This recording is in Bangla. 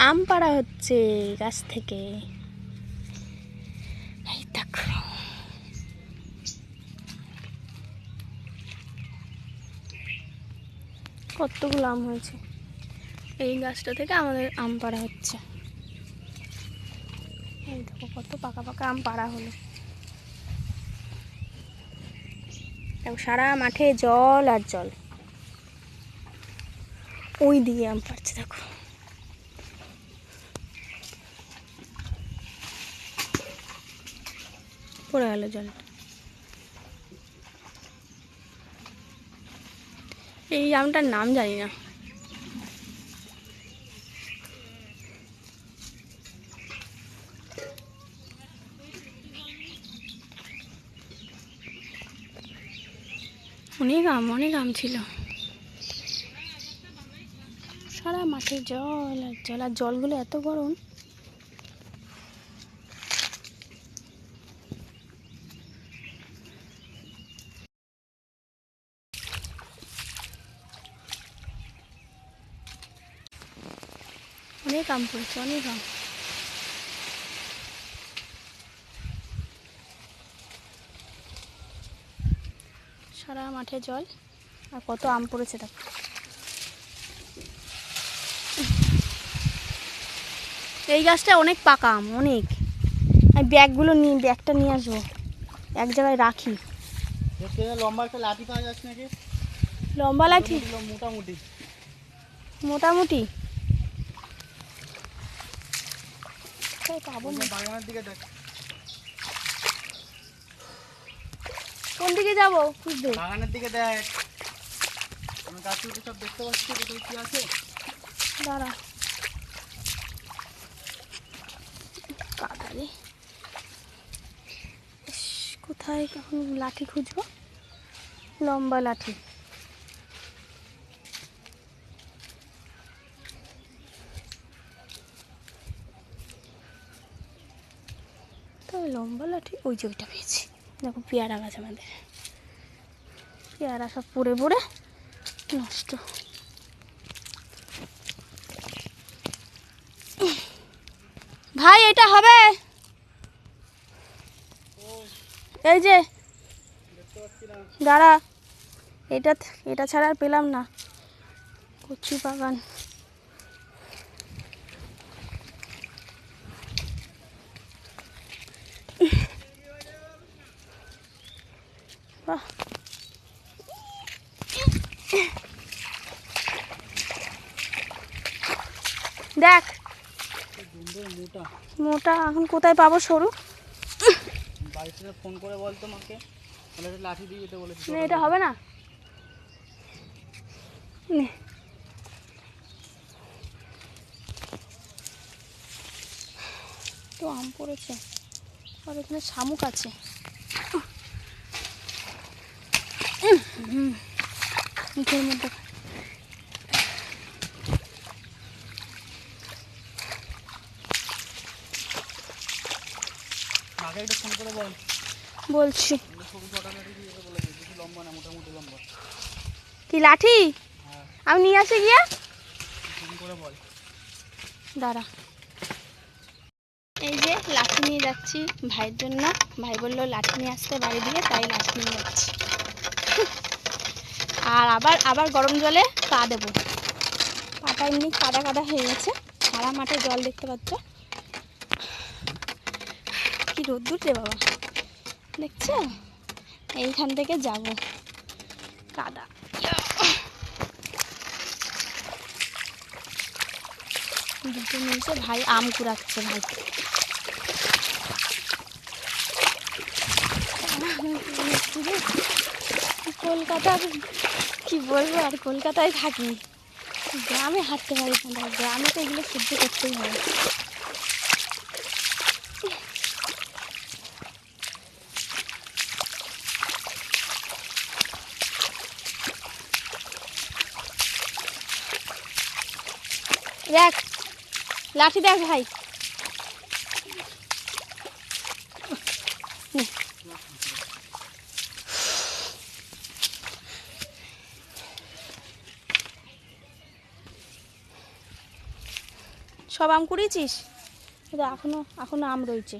আম পাড়া হচ্ছে গাছ থেকে। এই দেখো। কতগুলো আম হয়েছে। এই গাছটা থেকে আমাদের আম পাড়া হচ্ছে। এই দেখো কত পাকা পাকা আম পাড়া হলো। দেখো, সারা মাঠে জল আর জল। ওই দিকে আম পাড়ছে, দেখো। পড়ে গেল জলটা। এই আমটার নাম জানি না। অনেক আম অনেক আম ছিল। সারা মাঠে জল আর জল, আর জলগুলো এত গরম। অনেক আম পড়েছে অনেক আম। সারা মাঠে জল আর কত আম পড়েছে দেখো। এই গাছটা অনেক পাকা আম অনেক। আমি ব্যাগগুলো নিয়ে ব্যাগটা নিয়ে আসব। এক জায়গায় রাখি। লম্বা একটা লাঠি পাওয়া যাচ্ছে নাকি? লম্বা লাঠি? মোটামুটি। মোটামুটি মোটামুটি কোথায় পাবো না বাগানের দিকে দেখ। কোন দিকে যাব? খুঁজতে। বাগানের দিকে দেখ। আমি গাছ উঠে সব দেখতে পাচ্ছি কোথায় কি আছে? দাঁড়া। কাদা রে কোথায় এখন লাঠি খুঁজবো? লম্বা লাঠি। লম্বা লাঠি, ওই যে ওইটা পেয়েছি। দেখো পেয়ারা গাছ আমাদের। পেয়ারা সব পড়ে পড়ে নষ্ট। ভাই, এটা হবে। এই যে, দাঁড়া। এটা এটা ছাড়া আর পেলাম না। কচু বাগান। বাহ দেখ। মোটা। এখন কোথায় পাবো সরু? ফোন করে বল একটা লাঠি দিয়ে যেতে বলেছি। না এটা হবে না। তো আম পড়েছে। আর এখানে শামুক আছে হুম, মুখের মধ্যে আগে একটা ফোন করে বল বলছি আমরা সবুজ ছটা লাঠি দিয়ে যেতে বলেছি বেশি লম্বা লম্বা কি, লাঠি? আমি নিয়ে আসি গিয়ে? দাঁড়া। এই যে লাঠি নিয়ে যাচ্ছি ভাইয়ের জন্য। ভাই বলল, লাঠি নিয়ে আসতে বাড়ি দিয়ে, তাই লাঠি নিয়ে যাচ্ছি। আর আবার আবার গরম জলে পা দেবো। পাটা এমনি কাদা কাদা হয়ে গেছে। সারা মাঠে জল দেখতে পাচ্ছ। কি রোদ্দুর রে বাবা। দেখছ? এইখান থেকে যাব। কাদা। দুটো নিয়েছে ভাই, আম কুড়াচ্ছে ভাই। কলকাতা কি বলব আর, কলকাতায় থাকি। গ্রামে হাঁটতে পারি না গ্রামে তো এগুলো সহ্য করতেই হবে দেখ, লাঠি দেখ ভাই। সব আম কুড়িয়েছিস? কিন্তু এখনও এখনও আম রয়েছে।